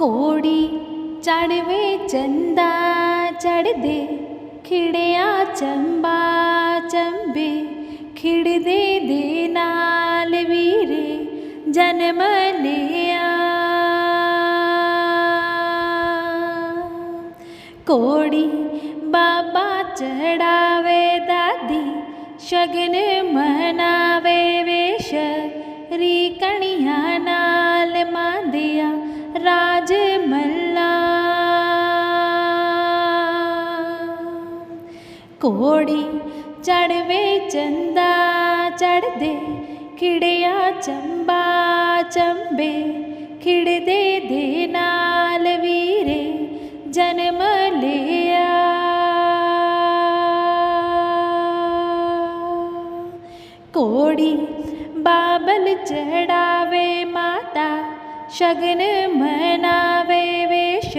कोड़ी चढ़वे चंदा चढ़ दे ोडी चे चा चे खिडया दे चम्बेखिडदेल वीरे जन्म लिया कोड़ी बाबा चढ़ावे दादी शगन मनावे वेश री कणिया ना ਕੋੜੀ ਚੜਵੇ ਚੰਦਾ ਚੜਦੇ ਖਿੜਿਆ ਚੰਬਾ, ਚੰਬੇ ਖਿੜਦੇ ਦੇ ਨਾਲ ਵੀਰੇ ਜਨਮ ਲਿਆ। ਕੋੜੀ ਬਾਬਲ ਚੜਾਵੇ ਮਾਤਾ ਸ਼ਗਨ ਮਨਾਵੇ, ਵੇਸ਼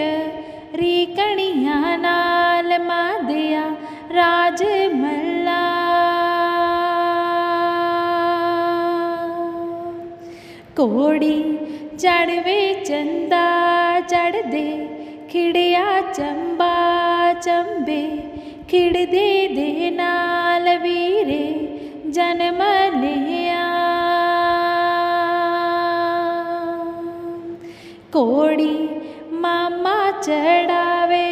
ਰੀ ਕਣੀਆਂ ਨਾਲ ਮਾਦਿਆ। രാജമല്ല കോടി ചടവേ ചന്ത ചടതേ खिड़या चंबा चंबे खिड़दे दे नाल वीरे जन्म लिया कोड़ी मामा चढ़ावे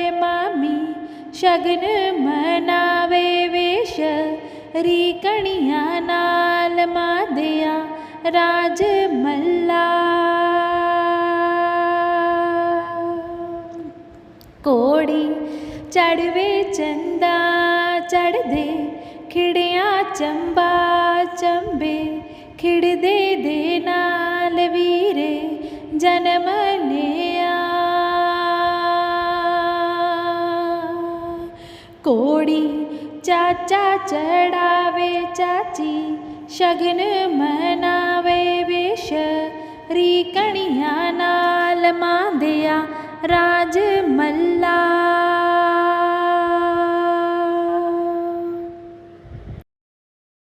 शगन मनावे वेश रीकणिया नाल मादया राज मल्ला। कोड़ी चढ़वे चंदा, चढ़दे खिड़िया चंबा, चंबे खिड़दे दे नाल वीरे, जन्म ोडी चाचा चडावे चाची शघन मनावेश रिकणनाल माधया राजमल्ला.